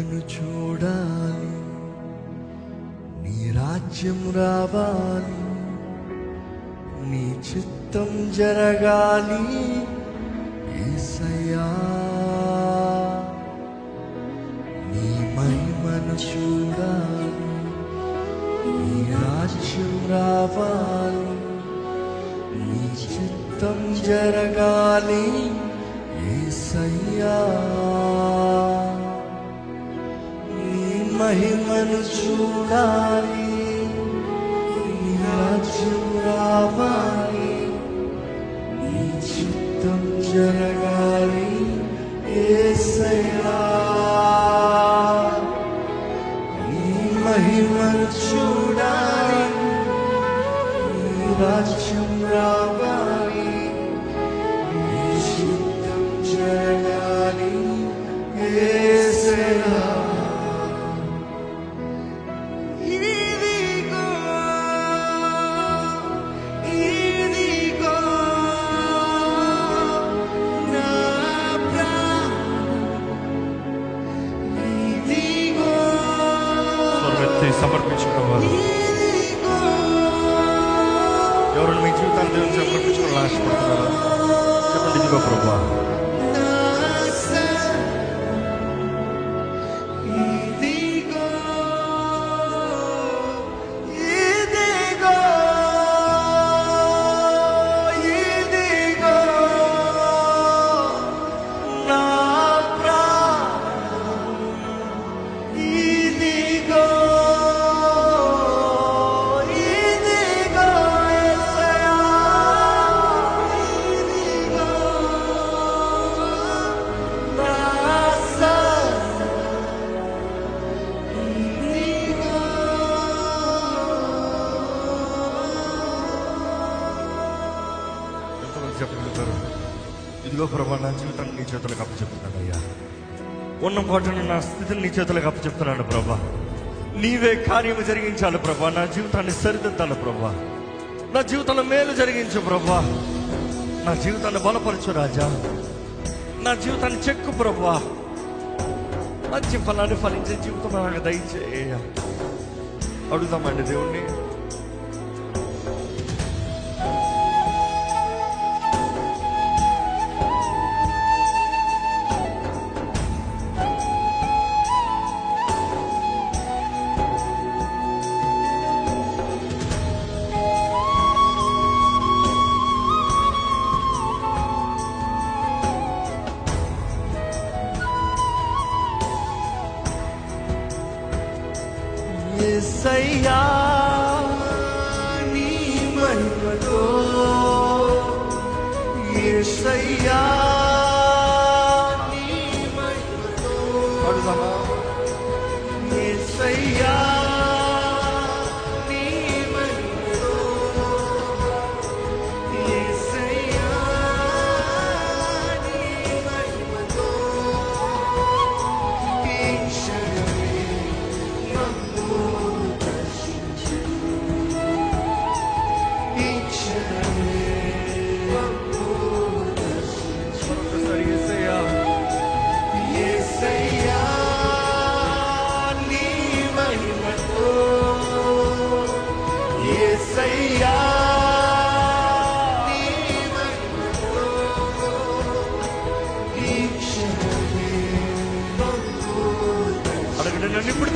నిన్ను చూడాలి. నీ రాజ్యం రావాలి. నీ చిత్తం జరగాలి. ఏసయ్యా నీ మహిమను చూడాలి. నీ రాజ్యం రావాలి. నీ చిత్తం జరగాలి. ఏసయ్యా. నీ మహిమను చూడాలి నీ రాజ్యం రావాలి నీ చిత్తం జరగాలి యేసయ్యా నీ మహిమను ఉన్న పాటను నా స్థితిని నీ చేతులకు అప్పచెప్తున్నాను ప్రభా. నీవే కార్యము జరిగించాలి ప్రభా. నా జీవితాన్ని సరిదిద్దాలి ప్రభా. నా జీవితంలో మేలు జరిగించు ప్రభా. నా జీవితాన్ని బలపరచు రాజా. నా జీవితాన్ని చెక్కు ప్రభా. మంచి ఫలాన్ని ఫలించే జీవితం నాకు దయచేయ. అడుగుదామండి దేవుణ్ణి. ఇప్పుడు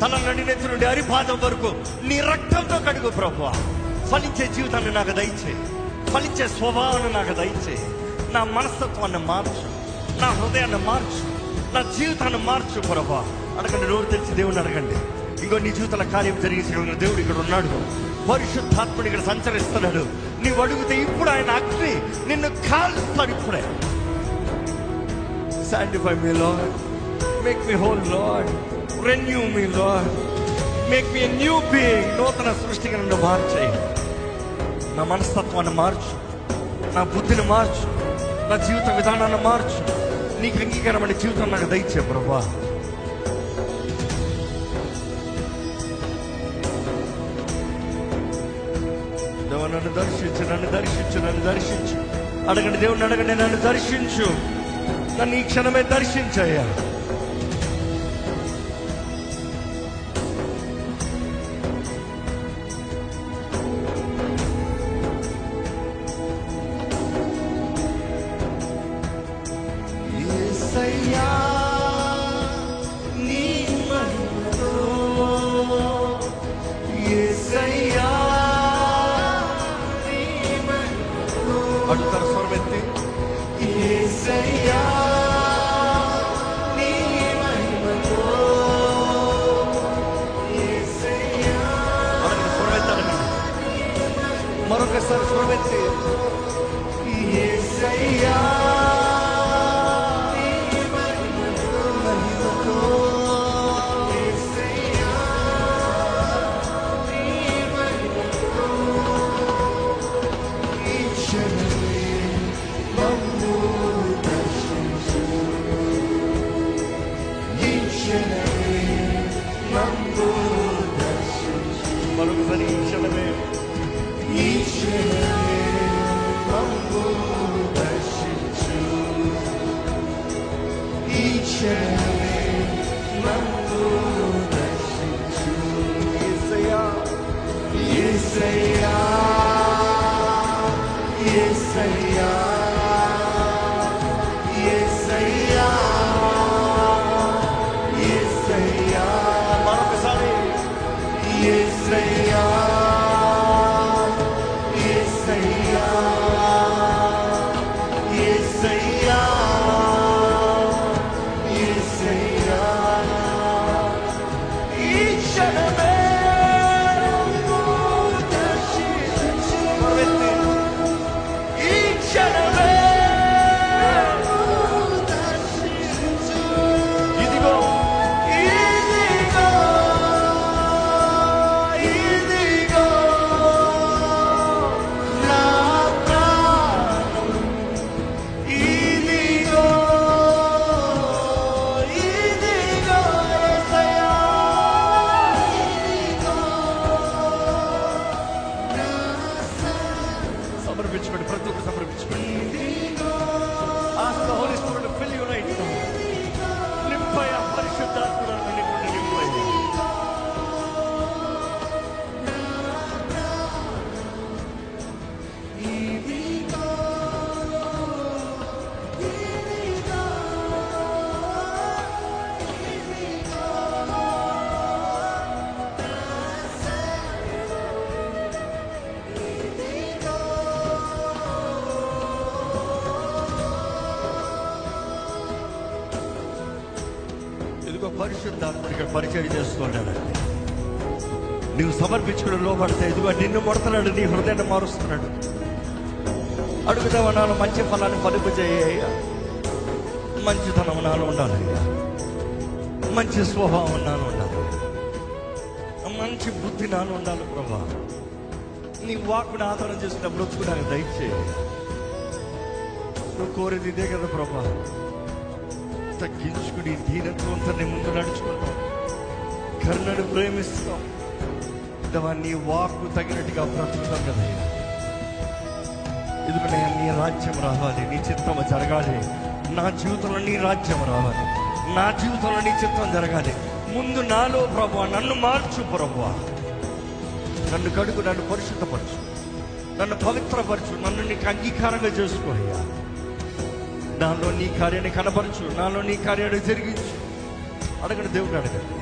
తన నడినెత్తి నుండి అరిపాదం వరకు నీ రక్తంతో కడుగు ప్రభు ఫలించే జీవితాన్ని నాకు దయచే. ఫలించే స్వభావాన్ని నాకు దయచే. నా మనస్తత్వాన్ని మార్చు. నా హృదయాన్ని మార్చు. నా జీవితాన్ని మార్చు ప్రభా అడగండి నోరు తెలిసి దేవుని అడగండి. ఇంకో నీ జీవితాల కార్యం జరిగించగలిగిన దేవుడు ఇక్కడ ఉన్నాడు. పరిశుద్ధాత్ముడు ఇక్కడ సంచరిస్తున్నాడు. నీవు అడిగితే ఇప్పుడు ఆయన అగ్ని నిన్ను కాల్స్తాడు ఇప్పుడే sanctify me Lord. Make me whole, Lord. Renew me, Lord. Make me a new being. నూతన సృష్టిగా నన్ను మార్చేయి నా మనస్తత్వాన్ని మార్చు. నా బుద్ధిని మార్చు. నా జీవిత విధానాన్ని మార్చు. నీకు అంగీకారమైన జీవితం నాకు దయచే ప్రభా. నన్ను దర్శించు నన్ను దర్శించు నన్ను దర్శించు. అడగండి దేవుని అడగండి నన్ను దర్శించు. నన్ను ఈ క్షణమే దర్శించయ్యా. ప్రతి ఒక్కరు సమర్పించుకోండి Ask the Holy Spirit to fill you ఇదిగో పరిశుద్ధాత్ముడు ఇక్కడ పరిచయం చేస్తున్నాడు. నువ్వు సమర్పించుకుని లోపడితే ఇదిగో నిన్ను మొడతాడు నీ హృదయాన్ని మారుస్తున్నాడు. అడుగుతావా నాలో మంచి ఫలాన్ని పలుపు చేయ్యా మంచితనం నాలో ఉండాలి మంచి స్వభావం నాలో ఉండాలి. మంచి బుద్ధి నాలో ఉండాలి ప్రభా. నీ వాక్కుని ఆధారం చేసుకున్న బ్రతుకు నాకు దయచేయి. నువ్వు కోరేది ఇదే కదా ప్రభా. తగ్గించుకుని దీనత్వంతో ముందు నడుచుకుంటాం. కర్ణను ప్రేమిస్తాం. ఇదవా నీ వాక్కు తగినట్టుగా బ్రతుకుతాం కదయ్యా ఇదిగో నీ రాజ్యం రావాలి నీ చిత్తం జరగాలి. నా జీవితంలో నీ రాజ్యం రావాలి. నా జీవితంలో నీ చిత్తం జరగాలి. ముందు నాలో ప్రభు నన్ను మార్చు ప్రభు. నన్ను కడుగు నన్ను పరిశుద్ధపరచు. నన్ను పవిత్రపరచు. నన్ను నీకు అంగీకారంగా చేసుకోయ్యా నాలో నీ కార్యాన్ని కనపరచు నాలో నీ కార్యాన్ని జరిగించు. అడగండి దేవుడు అడగండి.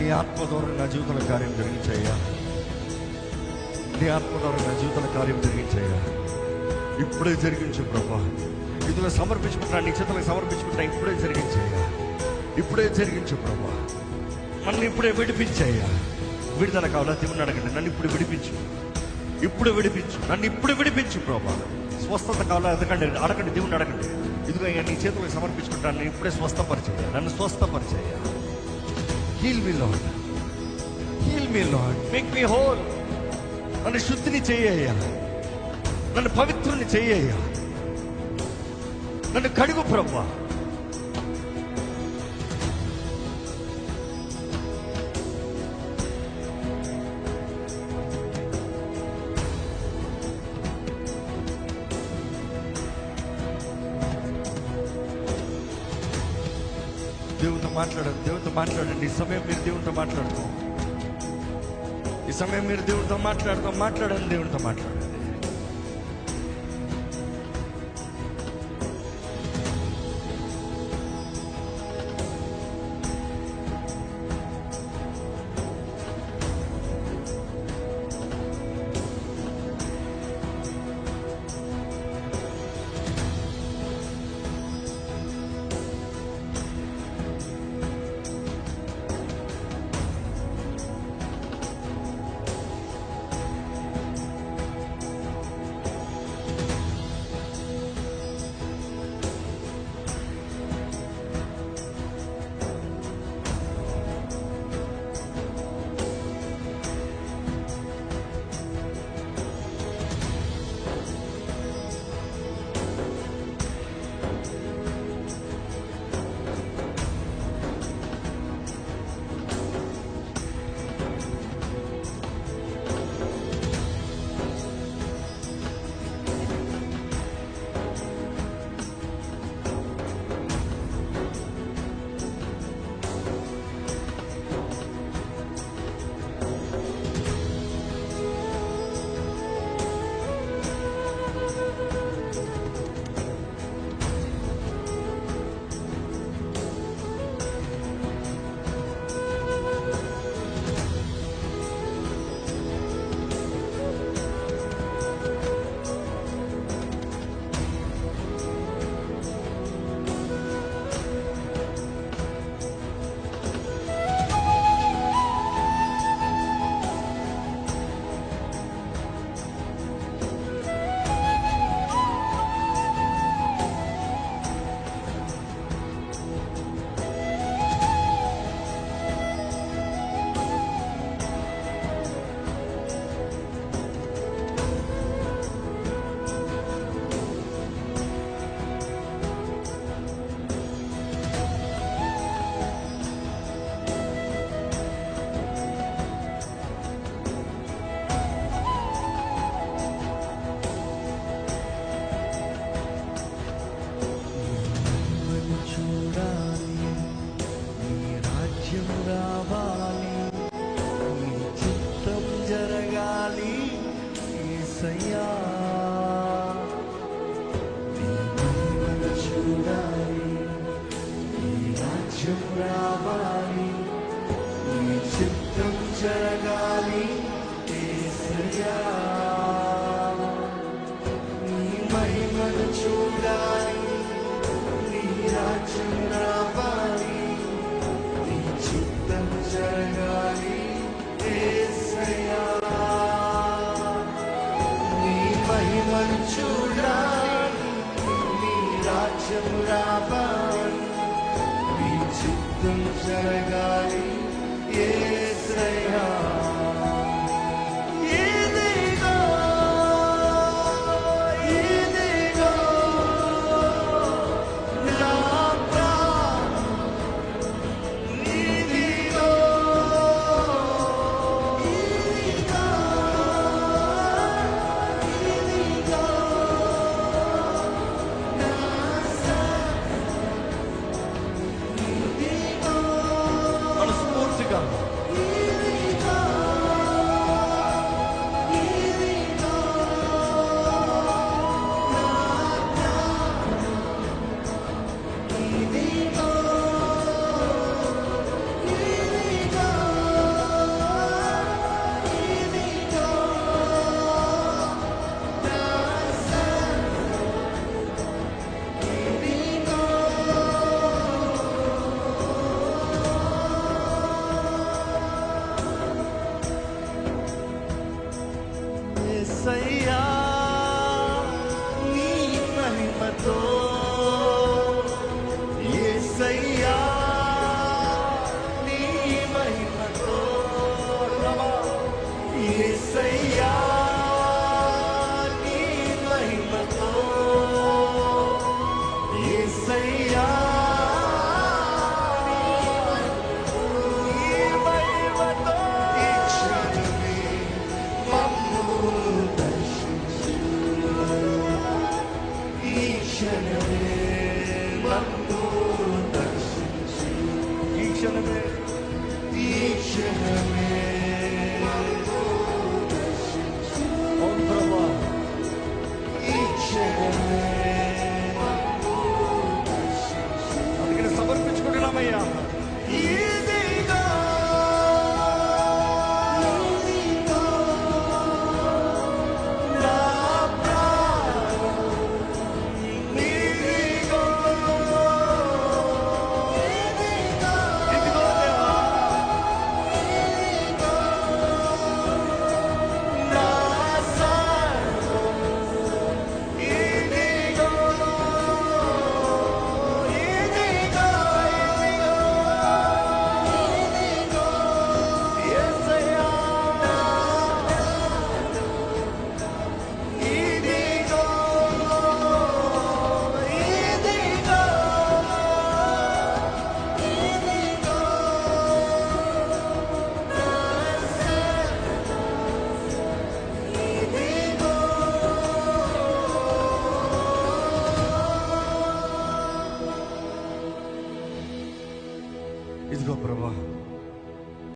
నీ ఆత్మ ద్వారా నా జీవితాల కార్యం జరిగించాయా నీ ఆత్మ ద్వారా నా జీవితాల కార్యం జరిగించాయా ఇప్పుడే జరిగించు ప్రభా. ఇదిగో సమర్పించుకుంటా నీ చేతులకు సమర్పించుకుంటా ఇప్పుడే జరిగించయ్యా. ఇప్పుడే జరిగించు ప్రభా. నన్ను ఇప్పుడే విడిపించాయ్యా. విడుదల కావాలా? దేవుని అడగండి. నన్ను ఇప్పుడు విడిపించు. ఇప్పుడు విడిపించు. నన్ను ఇప్పుడు విడిపించు ప్రభా. స్వస్థత కావాలా? ఎదకండి అడగండి. దేవుని అడగండి. ఇదిగో నీ చేతులకు సమర్పించుకుంటాను నేను ఇప్పుడే స్వస్థపరిచేయ నన్ను స్వస్థపరిచేయ heal me lord heal me lord make me whole నన్ను శుద్ధిని చేయ నన్ను పవిత్రుని చేయ్యా నన్ను కడుగు ప్రభా దేవునితో మాట్లాడండి దేవునితో మాట్లాడండి ఈ సమయం మీరు దేవునితో మాట్లాడుతాం ఈ సమయం మీరు దేవునితో మాట్లాడతాం మాట్లాడండి దేవునితో మాట్లాడండి